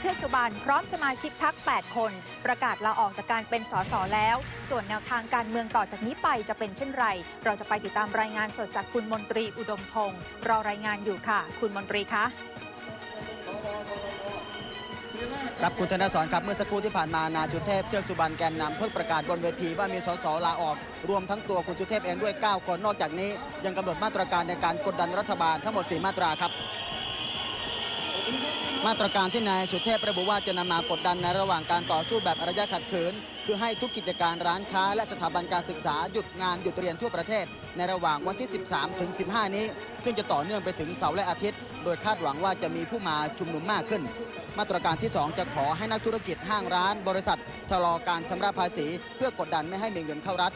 เทือกสุบรรณพร้อมสมาชิกพัก 8 คน ประกาศลาออกจากการเป็นสสแล้ว ส่วนแนวทางการเมืองต่อจากนี้ไปจะเป็นเช่นไร เราจะไปติดตามรายงานสดจากคุณมนตรีอุดมพงศ์รอรายงานอยู่ค่ะ คุณมนตรีคะครับคุณธนสรครับเมื่อสักครู่ที่ผ่านมานายสุเทพเทือกสุบรรณแกนนำเพิ่งประกาศบนเวทีว่ามีสสลาออก รวมทั้งตัวคุณสุเทพเองด้วย 9 คนนอกจากนี้ ยังกำหนดมาตรการในการกดดันรัฐบาลทั้งหมด 4 มาตราครับ มาตรการที่นายสุเทพระบุว่าจะนำมากดดันในระหว่างการต่อสู้แบบอารยะขัดขืน คือให้ทุกกิจการร้านค้าและสถาบันการศึกษาหยุดงานหยุดเรียนทั่วประเทศ ในระหว่างวันที่ 13 ถึง 15 นี้ ซึ่งจะต่อเนื่องไปถึงเสาร์และอาทิตย์ โดยคาดหวังว่าจะมีผู้มาชุมนุมมากขึ้น มาตรการที่ 2 จะขอให้นักธุรกิจห้างร้าน บริษัทชะลอการชำระภาษี เพื่อกดดันไม่ให้มีเงินเข้ารัฐ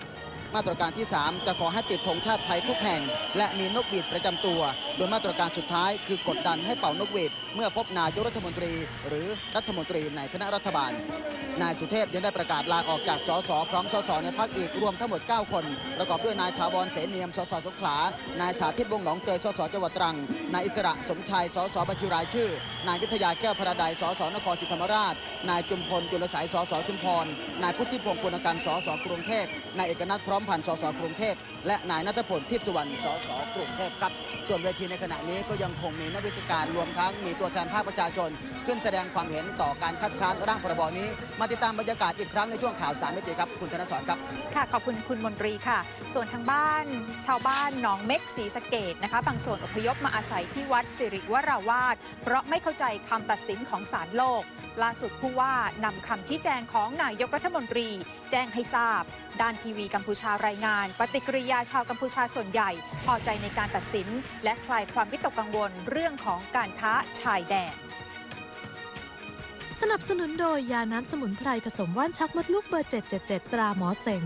มาตรการที่ 3 จะขอให้ติดธงชาติไทยทุกแห่ง และมีนกหวีดประจำตัวโดยมาตรการสุดท้ายคือกดดันให้เป่านกหวีดเมื่อพบนายกรัฐมนตรี หรือรัฐมนตรีในคณะรัฐบาล นายสุเทพยังได้ประกาศลาออกจากสสพร้อมสสในพักอีกรวมทั้งหมด 9 คน ประกอบด้วยนายถาวรเสนียมสสสงขลานายสาธิตวงหนองเตยสสจังหวัดตรัง นายอิสระสมชายสสบัญชีรายชื่อ นายวิทยาแก้วพระใดสสนครศรีธรรมราช นายจุมพลจุลสายสสชุมพร นายพุทธิพงศ์ปุณกันสสกรุงเทพนายเอกนัทพร้อมพันธ์สสกรุงเทพและนายนัทพลทิพย์สุวรรณสสกรุงเทพครับส่วนเวทีในขณะนี้ก็ยังคงมีนักวิชาการรวมทั้งมีตัวแทนภาคประชาชน ขึ้นแสดงความเห็นต่อการคัดค้านร่างพรบนี้ มาติดตามบรรยากาศอีกครั้งในช่วงข่าวสามมิติครับ คุณธนสรครับ ค่ะขอบคุณคุณมนตรีค่ะ ส่วนทางบ้าน ชาวบ้านหนองเม็กศรีสะเกดนะคะ บางส่วนอพยพมาอาศัยที่วัดสิริวราวาสเพราะไม่เข้าใจคำตัดสินของศาลโลกล่าสุดผู้ว่านำคำชี้แจงของนายกรัฐมนตรี แจ้งให้ทราบ ด้านทีวีกัมพูชารายงาน ปฏิกิริยาชาวกัมพูชาส่วนใหญ่ พอใจในการตัดสิน และคลายความวิตกกังวลเรื่องของการค้าชายแดน สนับสนุนโดยยาน้ำสมุนไพรผสมว่านชักมดลูกเบอร์ 777 ตราหมอเสง